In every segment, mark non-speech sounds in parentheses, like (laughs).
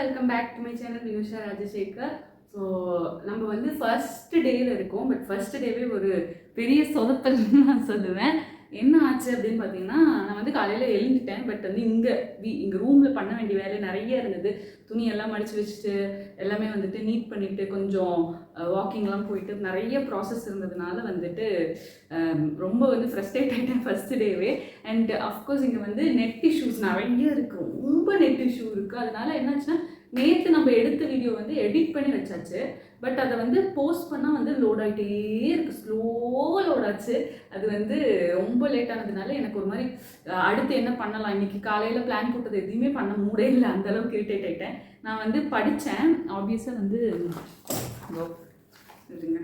Welcome back to my channel Niyusha Rajasekar so நம்ம வந்து first டேயில் இருக்கோம் பட் ஃபர்ஸ்ட் டேவே ஒரு பெரிய சொதப்பல்னு நான் சொல்லுவேன். என்ன ஆச்சு அப்படின்னு பார்த்தீங்கன்னா நான் வந்து காலையில் எழுந்துட்டேன். பட் வந்து இங்கே வீ இங்கே ரூமில் பண்ண வேண்டிய வேலை நிறைய இருந்தது. துணி எல்லாம் மடித்து வச்சுட்டு எல்லாமே வந்துட்டு நீட் பண்ணிவிட்டு கொஞ்சம் வாக்கிங்லாம் போயிட்டு நிறைய ப்ராசஸ் இருந்ததுனால வந்துட்டு ரொம்ப வந்து ஃப்ரஸ்ட்ரேட் ஆகிட்டேன் ஃபஸ்ட்டு டேவே அண்ட் அஃப்கோர்ஸ் இங்கே வந்து நெட் இஷ்யூஸ் நிறைய இருக்குது ரொம்ப நெட் இஷ்யூ இருக்குது அதனால என்னாச்சுன்னா நேற்று நம்ம எடுத்த வீடியோ வந்து எடிட் பண்ணி வச்சாச்சு. பட் அதை வந்து போஸ்ட் பண்ணால் வந்து லோட் ஆகிட்டே இருக்குது ஸ்லோவாக லோட் ஆச்சு. அது வந்து ரொம்ப லேட் ஆனதுனால எனக்கு ஒரு மாதிரி அடுத்து என்ன பண்ணலாம்? இன்றைக்கி காலையில் பிளான் போட்டது எதுவுமே பண்ண மூடே இல்லை. அந்த அளவுக்கு இரிட்டேட் ஆகிட்டேன் நான் வந்து படித்தேன் ஆப்வியஸாக வந்து சரிங்க இருங்க.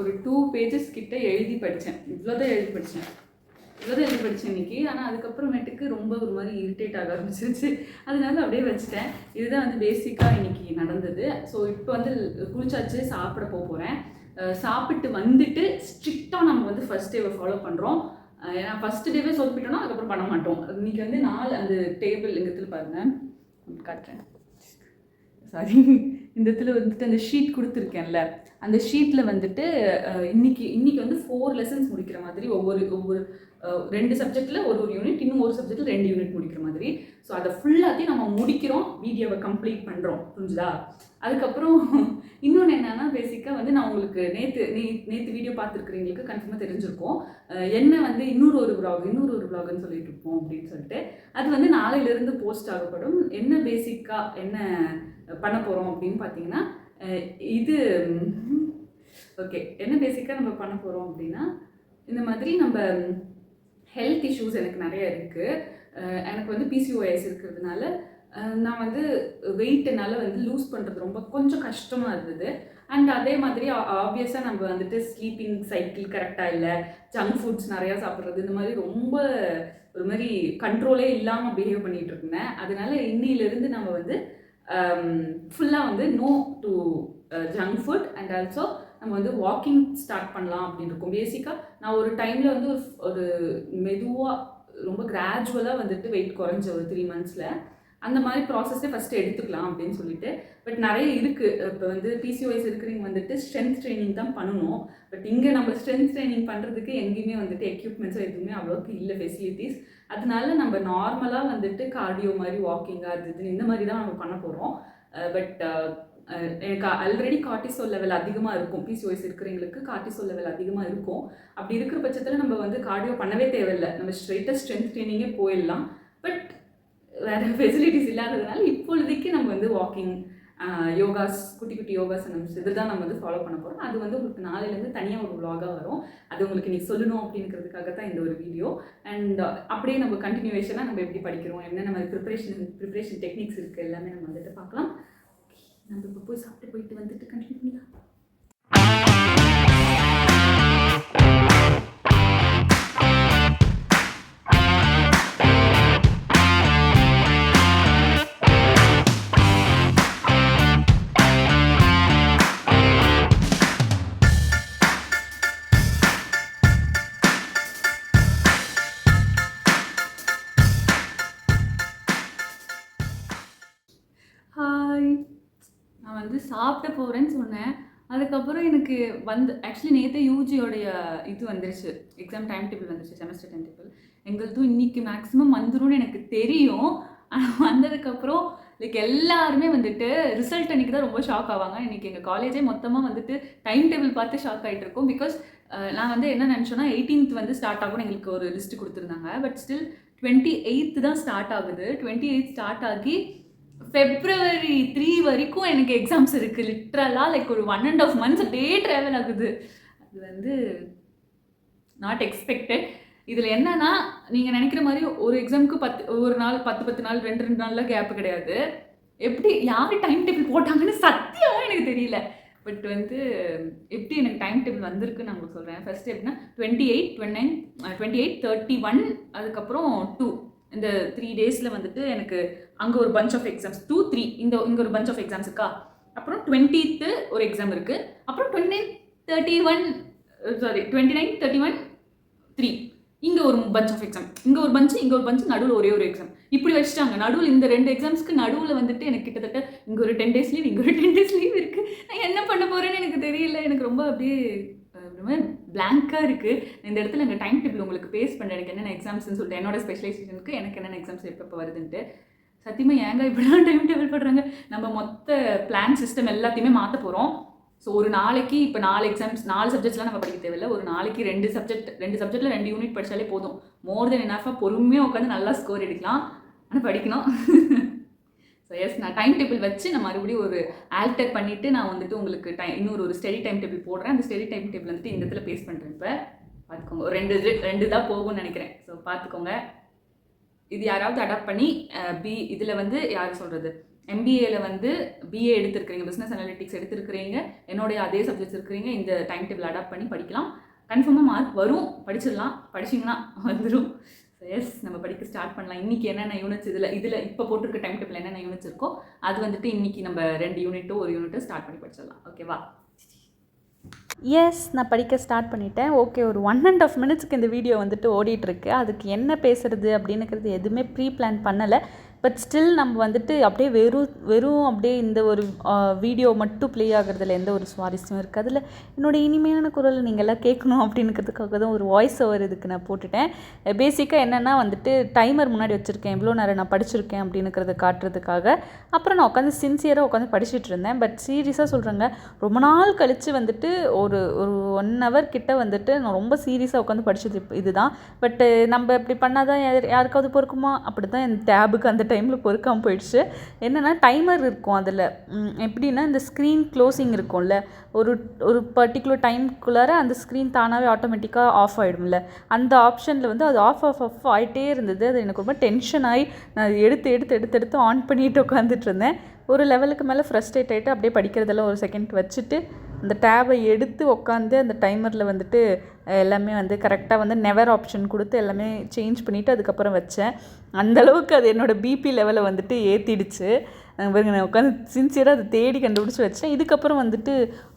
ஒரு டூ பேஜஸ் கிட்ட எழுதி படித்தேன் இவ்வளோ தான் எழுதி படித்தேன் இவ்வளோதான் எழுதி படித்தேன் இன்னைக்கு. ஆனால் அதுக்கப்புறமேட்டுக்கு ரொம்ப ஒரு மாதிரி இரிட்டேட் ஆக ஆரம்பிச்சிருச்சு. அதனால அப்படியே வச்சுட்டேன். இதுதான் வந்து பேசிக்காக இன்னைக்கு நடந்தது. ஸோ இப்போ வந்து குளிச்சாச்சு சாப்பிட போக போகிறேன் சாப்பிட்டு வந்துட்டு ஸ்ட்ரிக்டாக நம்ம வந்து ஃபர்ஸ்ட் டேவை ஃபாலோ பண்ணுறோம் ஏன்னா ஃபஸ்ட் டேவே சொதப்பிட்டோம்னா அதுக்கப்புறம் பண்ண மாட்டோம். இன்னைக்கு வந்து நாலு அந்த டேபிள் எங்கத்தில் பாருங்கள் காட்டுறேன். சாரி இந்த இதில் வந்துட்டு அந்த ஷீட் கொடுத்துருக்கேன்ல அந்த ஷீட்டில் வந்துட்டு இன்னைக்கு இன்னைக்கு வந்து ஃபோர் லெசன்ஸ் முடிக்கிற மாதிரி ஒவ்வொரு ஒவ்வொரு ரெண்டு சப்ஜெக்டில் ஒரு ஒரு யூனிட் இன்னும் ஒரு சப்ஜெக்டில் ரெண்டு யூனிட் முடிக்கிற மாதிரி. ஸோ அதை ஃபுல்லாத்தையும் நம்ம முடிக்கிறோம் வீடியோவை கம்ப்ளீட் பண்ணுறோம் புரிஞ்சுதா? அதுக்கப்புறம் இன்னொன்று என்னன்னா பேசிக்காக வந்து நான் உங்களுக்கு நேற்று நீ நேற்று வீடியோ பார்த்துருக்குறீங்களுக்கு கன்ஃபார்மாக தெரிஞ்சிருக்கும். என்ன வந்து இன்னொரு ஒரு ப்ளாக் இன்னொரு ஒரு ப்ளாக்னு சொல்லிட்டு இருப்போம் அப்படின்னு சொல்லிட்டு அது வந்து நாளையிலேருந்து போஸ்ட் ஆகப்படும். என்ன பேசிக்காக என்ன பண்ண போகிறோம் அப்படின்னு பார்த்தீங்கன்னா இது ஓகே என்ன பேசிக்காக நம்ம பண்ண போகிறோம் அப்படின்னா இந்த மாதிரி நம்ம ஹெல்த் இஷ்யூஸ் எனக்கு நிறைய இருக்குது எனக்கு வந்து பிசிஓஎஸ் இருக்கிறதுனால நான் வந்து வெயிட் என்னால் வந்து லூஸ் பண்ணுறது ரொம்ப கொஞ்சம் கஷ்டமாக இருந்தது. அண்ட் அதே மாதிரி ஆப்வியஸாக நம்ம வந்துட்டு ஸ்லீப்பிங் சைக்கிள் கரெக்டாக இல்லை ஜங்க் ஃபுட்ஸ் நிறையா சாப்பிட்றது இந்த மாதிரி ரொம்ப ஒரு மாதிரி கண்ட்ரோலே இல்லாமல் பிஹேவ் பண்ணிகிட்டு இருந்தேன். அதனால இன்னிலிருந்து நம்ம வந்து Um, ஃபுல்லாக வந்து no to junk food and also நம்ம வந்து வாக்கிங் ஸ்டார்ட் பண்ணலாம் அப்படின்னு இருக்கும். பேசிக்காக நான் ஒரு டைமில் வந்து ஒரு ஒரு மெதுவாக ரொம்ப கிராஜுவலாக வந்துட்டு வெயிட் குறைஞ்ச ஒரு த்ரீ மந்த்ஸில் அந்த மாதிரி ப்ராசஸே ஃபஸ்ட்டு எடுத்துக்கலாம் அப்படின்னு சொல்லிட்டு. பட் நிறைய இருக்குது இப்போ வந்து பிசிஓஎஸ் இருக்கிறவங்க வந்துட்டு ஸ்ட்ரென்த் ட்ரைனிங் தான் பண்ணணும். பட் இங்கே நம்ம ஸ்ட்ரென்த் ட்ரைனிங் பண்ணுறதுக்கு எங்கேயுமே வந்துட்டு எக்யூப்மெண்ட்ஸோ எதுவுமே அவ்வளோக்கு இல்லை ஃபெசிலிட்டிஸ் அதனால நம்ம நார்மலாக வந்துட்டு கார்டியோ மாதிரி வாக்கிங்காக அது இதுன்னு இந்த மாதிரி தான் நம்ம பண்ண போகிறோம் பட் எனக்கு ஆல்ரெடி கார்டிசோல் லெவல் அதிகமாக இருக்கும். பிசிஓஎஸ் இருக்கிறவங்களுக்கு கார்டிசோல் லெவல் அதிகமாக இருக்கும். அப்படி இருக்கிற பட்சத்தில் நம்ம வந்து கார்டியோ பண்ணவே தேவையில்லை. நம்ம ஸ்ட்ரெயிட்டாக ஸ்ட்ரென்த் ட்ரைனிங்கே போயிடலாம். பட் வேறு ஃபெசிலிட்டிஸ் இல்லாததுனால இப்பொழுதைக்கு நம்ம வந்து வாக்கிங் யோகாஸ் குட்டி குட்டி யோகாசனம்ஸ் இதுதான் நம்ம வந்து ஃபாலோ பண்ண போகிறோம் அது வந்து உங்களுக்கு நாளையிலேருந்து தனியாக ஒரு vlog-ஆ வரும். அது உங்களுக்கு நீ சொல்லணும் அப்படிங்கிறதுக்காக தான் இந்த ஒரு வீடியோ அண்ட் அப்படியே நம்ம கண்டினியூவேஷனாக நம்ம எப்படி படிக்கிறோம் என்ன நம்ம ப்ரிப்பரேஷன் ப்ரிப்பரேஷன் டெக்னிக்ஸ் இருக்குது எல்லாமே நம்ம வந்துட்டு பார்க்கலாம். நம்ம இப்போ போய் சாப்பிட்டு போயிட்டு வந்துட்டு கண்டினியூ பண்ணலாம். சாப்பிட போகிறேன்னு சொன்னேன். அதுக்கப்புறம் எனக்கு வந்து ஆக்சுவலி நேற்று யூஜியோடைய இது வந்துருச்சு. எக்ஸாம் டைம் டேபிள் வந்துருச்சு செமஸ்டர் டைம் டேபிள் எங்களுக்கும் இன்றைக்கி மேக்ஸிமம் வந்துரும்னு எனக்கு தெரியும். ஆனால் வந்ததுக்கப்புறம் லைக் எல்லாருமே வந்துட்டு ரிசல்ட் அன்றைக்கி தான் ரொம்ப ஷாக் ஆவாங்க. இன்றைக்கி எங்கள் காலேஜே மொத்தமாக வந்துட்டு டைம் டேபிள் பார்த்து ஷாக் ஆகிட்டு இருக்கோம். பிகாஸ் நான் வந்து என்ன நினச்சோன்னா எயிட்டீன்த் வந்து ஸ்டார்ட் ஆகும்னு எங்களுக்கு ஒரு லிஸ்ட் கொடுத்துருந்தாங்க. பட் ஸ்டில் டுவெண்ட்டி எயித்து தான் ஸ்டார்ட் ஆகுது. டுவெண்ட்டி எயித் ஸ்டார்ட் ஆகி ஃபெப்ரவரி த்ரீ வரைக்கும் எனக்கு எக்ஸாம்ஸ் இருக்குது லிட்ரலாக லைக் ஒரு ஒன் அண்ட் ஆஃப் மந்த்ஸ் அப்படியே ட்ராவல் ஆகுது. அது வந்து நாட் எக்ஸ்பெக்டட் இதில் என்னன்னா நீங்கள் நினைக்கிற மாதிரி ஒரு எக்ஸாமுக்கு பத்து ஒரு நாள் பத்து பத்து நாள் ரெண்டு ரெண்டு நாளில் கேப் கிடையாது. எப்படி யார் டைம் டேபிள் போட்டாங்கன்னு சத்தியமாக எனக்கு தெரியல. பட் வந்து எப்படி எனக்கு டைம் டேபிள் வந்திருக்குன்னு நான் உங்களுக்கு சொல்கிறேன் ஃபஸ்ட்டு எப்படின்னா twenty eight twenty nine twenty eight thirty one அதுக்கப்புறம் டூ இந்த த்ரீ டேஸில் வந்துட்டு எனக்கு அங்கே ஒரு bunch of exams two three இந்த இங்கே ஒரு பஞ்ச் ஆஃப் எக்ஸாம்ஸ் இருக்கா? அப்புறம் டுவெண்ட்டித்து ஒரு எக்ஸாம் இருக்குது அப்புறம் twenty nine thirty one sorry twenty nine thirty one three இங்கே ஒரு பஞ்ச் ஆஃப் எக்ஸாம் இங்கே ஒரு பஞ்ச் இங்கே ஒரு பஞ்ச் நடுவில் ஒரே ஒரு எக்ஸாம் இப்படி வச்சுட்டாங்க. நடுவில் இந்த ரெண்டு எக்ஸாம்ஸ்க்கு நடுவில் வந்துட்டு எனக்கு கிட்டத்தட்ட இங்கே ஒரு டென் டேஸ் லீவ் இங்கே ஒரு டென் டேஸ் லீவ் இருக்குது நான் என்ன பண்ண போகிறேன்னு எனக்கு தெரியல. எனக்கு ரொம்ப அப்படியே பிளாங்காக இருக்குது இந்த இடத்துல எங்கள் டைம் டேபிள் உங்களுக்கு பேஸ் பண்ணுறேன் எனக்கு என்னென்ன எக்ஸாம்ஸ்னு சொல்லிட்டு என்னோட ஸ்பெஷலைசேஷனுக்கு எனக்கு என்னென்ன எக்ஸாம்ஸ் எப்போ வருதுன்ட்டு. சத்தியமாக ஏங்க இப்படிலாம் டைம் டேபிள் பண்ணுறாங்க நம்ம மொத்த பிளான் சிஸ்டம் எல்லாத்தையுமே மாற்ற போகிறோம் ஸோ ஒரு நாளைக்கு இப்போ நாலு எக்ஸாம்ஸ் நாலு சப்ஜெக்ட்ஸ்லாம் நம்ம படிக்க தேவையில்ல. ஒரு நாளைக்கு ரெண்டு சப்ஜெக்ட் ரெண்டு சப்ஜெக்டில் ரெண்டு யூனிட் படித்தாலே போதும். மோர் தென் என்னாஃபாக பொறுமையாக உட்காந்து நல்லா ஸ்கோர் எடுக்கலாம். ஆனால் படிக்கணும். (laughs) ஸோ எஸ் நான் டைம் டேபிள் வச்சு நான் மறுபடியும் ஒரு ஆல்டர் பண்ணிவிட்டு நான் வந்துட்டு உங்களுக்கு டை இன்னொரு ஒரு ஸ்டெடி டைம் டேபிள் போடுறேன். அந்த ஸ்டெடி டைம் டேபிள் வந்துட்டு இந்த இடத்துல பேஸ் பண்ணுறேன் இப்போ. பார்த்துக்கோங்க. ஒரு ரெண்டு இது ரெண்டு தான் போகும்னு நினைக்கிறேன். ஸோ பார்த்துக்கோங்க. இது யாராவது அடாப்ட் பண்ணி பி இதில் வந்து யார் சொல்கிறது எம்பிஏல வந்து பிஏ எடுத்திருக்கிறீங்க பிஸ்னஸ் அனாலிட்டிக்ஸ் எடுத்திருக்கிறீங்க என்னுடைய அதே சப்ஜெக்ட்ஸ் இருக்கிறீங்க இந்த டைம் டேபிள் அடாப்ட் பண்ணி படிக்கலாம். கன்ஃபார்மாக மார்க் வரும். படிச்சிடலாம். படிச்சிங்கன்னா வந்துடும் எஸ் நம்ம படிக்க ஸ்டார்ட் பண்ணலாம். இன்றைக்கி என்னென்ன யூனிட்ஸ் இதில் இதில் இப்போ போட்டிருக்க டைம் டேபிள் என்னென்ன யூனிட்ஸ் இருக்கோ அது வந்துட்டு இன்றைக்கி நம்ம ரெண்டு யூனிட்டும் ஒரு யூனிட்டும் ஸ்டார்ட் பண்ணி படிச்சிடலாம். ஓகேவா எஸ் நான் படிக்க ஸ்டார்ட் பண்ணிட்டேன். ஓகே ஒரு ஒன் அண்ட் ஆஃப் மினிட்ஸ்க்கு இந்த வீடியோ வந்துட்டு ஓடிட்டுருக்கு அதுக்கு என்ன பேசுகிறது அப்படின்னுக்கிறது எதுவுமே ப்ரீ பிளான் பண்ணலை. பட் ஸ்டில் நம்ம வந்துட்டு அப்படியே வெறும் வெறும் அப்படியே இந்த ஒரு வீடியோ மட்டும் ப்ளே ஆகுறதுல எந்த ஒரு சுவாரஸ்யம் இருக்குது அதில் என்னோடய இனிமையான குரலை நீங்கள் எல்லாம் கேட்கணும் அப்படின்றதுக்காக தான் ஒரு வாய்ஸ் ஓவர் இதுக்கு நான் போட்டுட்டேன். பேசிக்காக என்னென்னா வந்துட்டு டைமர் முன்னாடி வச்சுருக்கேன். எவ்வளோ நேரம் நான் படிச்சிருக்கேன் அப்படின்னுக்கிறத காட்டுறதுக்காக. அப்புறம் நான் உட்காந்து சின்சியராக உட்காந்து படிச்சுட்டு இருந்தேன். பட் சீரியஸாக சொல்கிறேங்க ரொம்ப நாள் கழித்து வந்துட்டு ஒரு ஒரு ஒன் ஹவர் கிட்ட வந்துட்டு நான் ரொம்ப சீரியஸாக உட்காந்து படிச்சது இதுதான். பட்டு நம்ம இப்படி பண்ணால் தான் யார் யாருக்காவது பொறுக்குமா? அப்படி தான் என் டேபுக்கு அந்த டைமில் பொறுக்காமல் போயிடுச்சு. என்னென்னா டைமர் இருக்கும் அதில். எப்படின்னா இந்த ஸ்க்ரீன் க்ளோசிங் இருக்கும்ல. ஒரு ஒரு பர்டிகுலர் டைம்குள்ளார அந்த ஸ்க்ரீன் தானாகவே ஆட்டோமேட்டிக்காக ஆஃப் ஆகிடும்ல அந்த ஆப்ஷனில் வந்து அது ஆஃப் ஆஃப் ஆஃப் ஆகிட்டே இருந்தது. அது எனக்கு ரொம்ப டென்ஷன் ஆகி நான் எடுத்து எடுத்து எடுத்து எடுத்து ஆன் பண்ணிட்டு உட்காந்துட்டு இருந்தேன். ஒரு லெவலுக்கு மேலே ஃப்ரஸ்ட்ரேட் ஆகிட்டு அப்படியே படிக்கிறதெல்லாம் ஒரு செகண்ட் வச்சுட்டு அந்த டேபை எடுத்து உட்காந்து அந்த டைமரில் வந்துட்டு எல்லாமே வந்து கரெக்டாக வந்து நெவர் ஆப்ஷன் கொடுத்து எல்லாமே சேஞ்ச் பண்ணிவிட்டு அதுக்கப்புறம் வச்சேன். அந்தளவுக்கு அது என்னோடய பிபி லெவலை வந்துட்டு ஏற்றிடுச்சு பாருங்க நான் உட்காந்து சின்சியராக அதை தேடி கண்டுபிடிச்சி வச்சேன். இதுக்கப்புறம் வந்துட்டு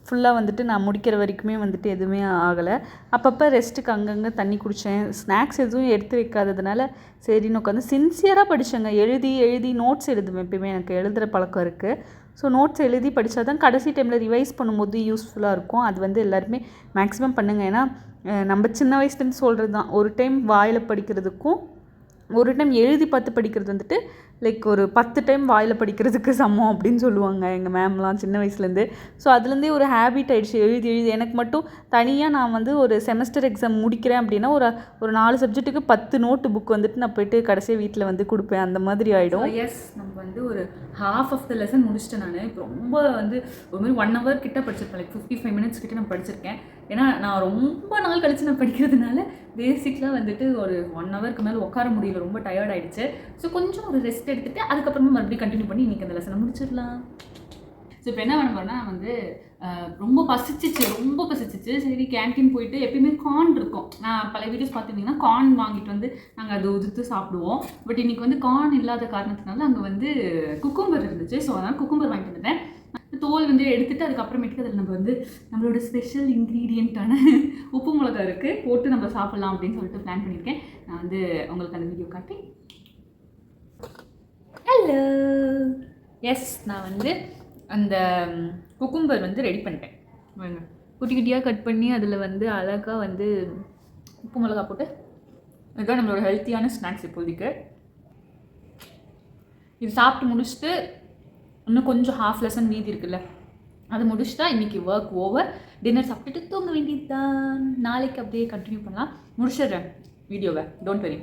ஃபுல்லாக வந்துட்டு நான் முடிக்கிற வரைக்குமே வந்துட்டு எதுவுமே ஆகலை. அப்பப்போ ரெஸ்ட்டுக்கு அங்கங்கே தண்ணி குடித்தேன் ஸ்நாக்ஸ் எதுவும் எடுத்து வைக்காததுனால சரின்னு உட்காந்து சின்சியராக படித்தேங்க எழுதி எழுதி நோட்ஸ் எழுதுவேன். எப்பயுமே எனக்கு எழுதுகிற பழக்கம் இருக்குது ஸோ நோட்ஸ் எழுதி படித்தா தான் கடைசி டைமில் ரிவைஸ் பண்ணும்போது யூஸ்ஃபுல்லாக இருக்கும். அது வந்து எல்லாருமே மேக்ஸிமம் பண்ணுங்கள் ஏன்னா நம்ம சின்ன வயசுலேருந்து சொல்கிறது தான் ஒரு டைம் வாயில் படிக்கிறதுக்கும் ஒரு டைம் எழுதி பார்த்து படிக்கிறது வந்துட்டு லைக் ஒரு பத்து டைம் வாயில் படிக்கிறதுக்கு சமம் அப்படின்னு சொல்லுவாங்க எங்கள் மேம்லாம் சின்ன வயசுலேருந்து ஸோ அதுலேருந்தே ஒரு ஹேபிட் ஆகிடுச்சு எழுதி எழுதி. எனக்கு மட்டும் தனியாக நான் வந்து ஒரு செமஸ்டர் எக்ஸாம் முடிக்கிறேன் அப்படின்னா ஒரு ஒரு நாலு சப்ஜெக்ட்டுக்கு பத்து நோட்டு புக் வந்துட்டு நான் போயிட்டு கடைசியாக வீட்டில் வந்து கொடுப்பேன். அந்த மாதிரி ஆகிடும் எஸ் நம்ம வந்து ஒரு ஹாஃப் ஆஃப் த லெசன் முடிச்சிட்டேன் நான். இப்போ ரொம்ப வந்து ஒரு மாதிரி ஒன் ஹவர் கிட்ட படிச்சிருப்பேன். லைக் ஃபிஃப்டி ஃபைவ் மினிட்ஸ் கிட்ட நான் படிச்சிருக்கேன். ஏன்னா நான் ரொம்ப நாள் கழிச்சு நான் படிக்கிறதுனால பேசிக்லாம் வந்துட்டு ஒரு ஒன் ஹவருக்கு மேலே உட்கார முடியல. ரொம்ப டயர்ட் ஆயிடுச்சு. ஸோ கொஞ்சம் ஒரு ரெஸ்ட் எடுத்துட்டு அதுக்கப்புறமா மறுபடியும் கண்டினியூ பண்ணி இன்னைக்கு அந்த லெசனை முடிச்சிடலாம். ஸோ இப்போ என்ன பண்ண போகிறேன்னா வந்து ரொம்ப பசிச்சிச்சு ரொம்ப பசிச்சிச்சு. சரி கேன்டீன் போயிட்டு எப்பயுமே கார்ன் இருக்கும். நான் பல வீடியோஸ் பார்த்துருந்தீங்கன்னா கார்ன் வாங்கிட்டு வந்து நாங்கள் அதை உதுத்து சாப்பிடுவோம். பட் இன்னைக்கு வந்து கார்ன் இல்லாத காரணத்தினால அங்கே வந்து குக்கும்பர் இருந்துச்சு. ஸோ அதனால் குக்கும்பர் வாங்கிட்டு வந்துட்டேன். தோல் வந்து எடுத்துட்டு அதுக்கப்புறமேட்டுக்கு அதில் நம்ம வந்து நம்மளோட ஸ்பெஷல் இன்க்ரீடியண்ட்டான (laughs) உப்பு மிளகா இருக்குது போட்டு நம்ம சாப்பிட்லாம் அப்படின்னு சொல்லிட்டு பிளான் பண்ணியிருக்கேன். நான் வந்து உங்களுக்கு அந்த வீடியோ காட்டி ஹலோ எஸ் நான் வந்து அந்த குக்கும்பர் வந்து ரெடி பண்ணிட்டேன். குட்டி குட்டியாக கட் பண்ணி அதில் வந்து அழகாக வந்து உப்பு மிளகா போட்டு இதுதான் நம்மளோட ஹெல்த்தியான ஸ்நாக்ஸ் இப்போதைக்கு. இது சாப்பிட்டு முடிச்சுட்டு இன்னும் கொஞ்சம் ஹாஃப் லெசன் மீதி இருக்குல்ல. அது முடிச்சுட்டா இன்னைக்கு ஒர்க் ஓவர் டின்னர் சாப்பிட்டுட்டு தூங்க வேண்டியது தான் நாளைக்கு அப்படியே கண்டினியூ பண்ணலாம். முடிச்சிடுறேன் வீடியோவை. டோன்ட் வெரி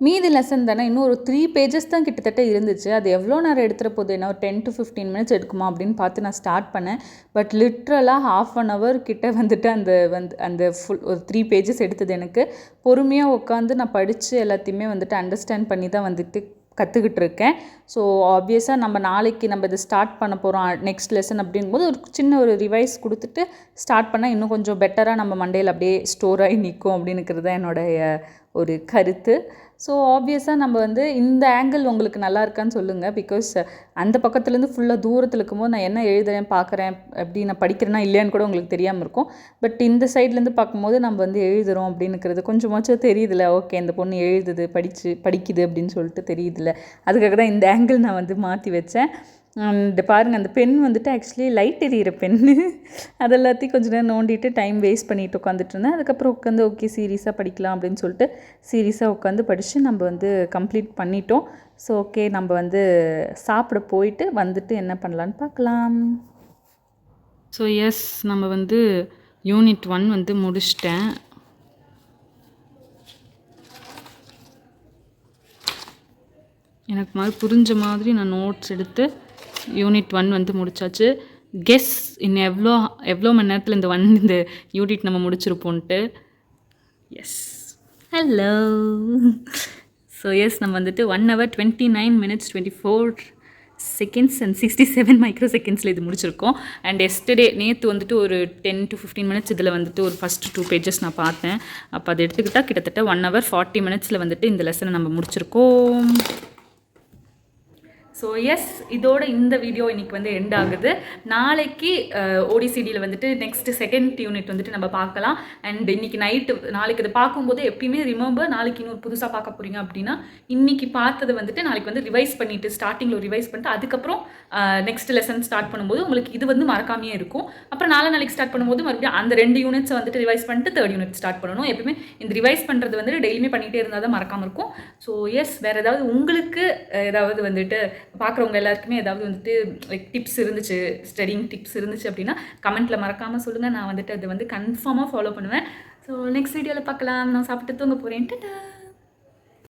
மீதி லெசன் தானே? இன்னும் ஒரு த்ரீ பேஜஸ் தான் கிட்டத்தட்ட இருந்துச்சு. அது எவ்வளோ நேரம் எடுத்துகிற போது என்ன ஒரு டென் டு ஃபிஃப்டீன் மினிட்ஸ் எடுக்குமா அப்படின்னு பார்த்து நான் ஸ்டார்ட் பண்ணேன். பட் லிட்ரலாக ஹாஃப் அன் ஹவர் கிட்டே வந்துட்டு அந்த வந்து அந்த ஃபுல் ஒரு த்ரீ பேஜஸ் எடுத்தது எனக்கு. பொறுமையாக உட்காந்து நான் படித்து எல்லாத்தையுமே வந்துட்டு அண்டர்ஸ்டாண்ட் பண்ணி தான் வந்துட்டு கற்றுக்கிட்டு இருக்கேன் ஸோ ஆப்வியஸாக நம்ம நாளைக்கு நம்ம இதை ஸ்டார்ட் பண்ண போகிறோம் நெக்ஸ்ட் லெசன் அப்படிங்கும்போது ஒரு சின்ன ஒரு ரிவைஸ் கொடுத்துட்டு ஸ்டார்ட் பண்ணால் இன்னும் கொஞ்சம் பெட்டராக நம்ம மண்டையில் அப்படியே ஸ்டோர் ஆகி நிற்கும் அப்படின்னுக்கிறது தான் என்னுடைய ஒரு கருத்து. ஸோ ஆப்வியஸாக நம்ம வந்து இந்த ஆங்கிள் உங்களுக்கு நல்லா இருக்கான்னு சொல்லுங்கள் பிகாஸ் அந்த பக்கத்துலேருந்து ஃபுல்லாக தூரத்தில் இருக்கும்போது நான் என்ன எழுதுறேன் பார்க்குறேன் எப்படி நான் படிக்கிறேன்னா இல்லையான்னு கூட உங்களுக்கு தெரியாமல் இருக்கும். பட் இந்த சைட்லேருந்து பார்க்கும்போது நம்ம வந்து எழுதுகிறோம் அப்படின்னுக்கிறது கொஞ்சமாச்சும் தெரியுதுல ஓகே இந்த பொண்ணு எழுதுது படிச்சு படிக்குது அப்படின்னு சொல்லிட்டு தெரியுதுல அதுக்காக தான் இந்த ஆங்கிள் நான் வந்து மாற்றி வச்சேன். இந்த பாருங்கள் அந்த பென் வந்துட்டு ஆக்சுவலி லைட் எரியிற பென்னு அதெல்லாத்தையும் கொஞ்சம் நேரம் நோண்டிட்டு டைம் வேஸ்ட் பண்ணிட்டு உட்காந்துட்டு இருந்தேன். அதுக்கப்புறம் உட்காந்து ஓகே சீரியஸாக படிக்கலாம் அப்படின்னு சொல்லிட்டு சீரியஸாக உட்காந்து படித்து நம்ம வந்து கம்ப்ளீட் பண்ணிட்டோம். ஸோ ஓகே நம்ம வந்து சாப்பிட போயிட்டு வந்துட்டு என்ன பண்ணலான்னு பார்க்கலாம். ஸோ எஸ் நம்ம வந்து யூனிட் ஒன் வந்து முடிச்சிட்டேன். எனக்கு மாதிரி புரிஞ்ச மாதிரி நான் நோட்ஸ் எடுத்து யூனிட் ஒன் வந்து முடிச்சாச்சு. கெஸ் இன்னும் எவ்வளோ எவ்வளோ மணி நேரத்தில் இந்த ஒன் இந்த யூனிட் நம்ம முடிச்சிருப்போன்ட்டு? எஸ் ஹலோ ஸோ எஸ் நம்ம வந்துட்டு one hour twenty nine minutes twenty four seconds and sixty seven micro செகண்ட்ஸில் இது முடிச்சிருக்கோம். அண்ட் எஸ்டர்டே நேற்று வந்துட்டு ஒரு டென் டு ஃபிஃப்டீன் மினிட்ஸ் இதில் வந்துட்டு ஒரு ஃபஸ்ட் டூ பேஜஸ் நான் பார்த்தேன். அப்போ அதை எடுத்துக்கிட்டால் கிட்டத்தட்ட ஒன் ஹவர் ஃபார்ட்டி மினிட்ஸில் வந்துட்டு இந்த லெசனை நம்ம முடிச்சிருக்கோம். ஸோ எஸ் இதோட இந்த வீடியோ இன்றைக்கி வந்து எண்ட் ஆகுது. நாளைக்கு ஓடிசிடியில் வந்துட்டு நெக்ஸ்ட் செகண்ட் யூனிட் வந்துட்டு நம்ம பார்க்கலாம். அண்ட் இன்னைக்கு நைட்டு நாளைக்கு இதை பார்க்கும்போது எப்பயுமே ரிமெம்பர் நாளைக்கு இன்னொரு புதுசாக பார்க்க போகிறீங்க அப்படின்னா இன்னைக்கு பார்த்தது வந்துட்டு நாளைக்கு வந்து ரிவைஸ் பண்ணிட்டு ஸ்டார்டிங்கில் ரிவைஸ் பண்ணிட்டு அதுக்கப்புறம் நெக்ஸ்ட் லெசன் ஸ்டார்ட் பண்ணும்போது உங்களுக்கு இது வந்து மறக்காமையே இருக்கும். அப்புறம் நாளை நாளைக்கு ஸ்டார்ட் பண்ணும்போது மறுபடியும் அந்த ரெண்டு யூனிட்ஸை வந்துட்டு ரிவைஸ் பண்ணிட்டு தேர்ட் யூனிட் ஸ்டார்ட் பண்ணணும். எப்பயுமே இந்த ரிவைஸ் பண்ணுறது வந்துட்டு டெய்லியுமே பண்ணிகிட்டே இருந்தால் தான் மறக்காமல் இருக்கும். ஸோ எஸ் வேறு ஏதாவது உங்களுக்கு ஏதாவது வந்துட்டு பார்க்குறவங்க எல்லாருக்குமே ஏதாவது வந்துட்டு லைக் டிப்ஸ் இருந்துச்சு ஸ்டடிங் டிப்ஸ் இருந்துச்சு அப்படின்னா கமெண்ட்டில் மறக்காமல் சொல்லுங்கள் நான் வந்துட்டு அதை வந்து கன்ஃபார்மாக ஃபாலோ பண்ணுவேன். ஸோ நெக்ஸ்ட் வீடியோவில் பார்க்கலாம். நான் சாப்பிட்டு தூங்க போகிறேன்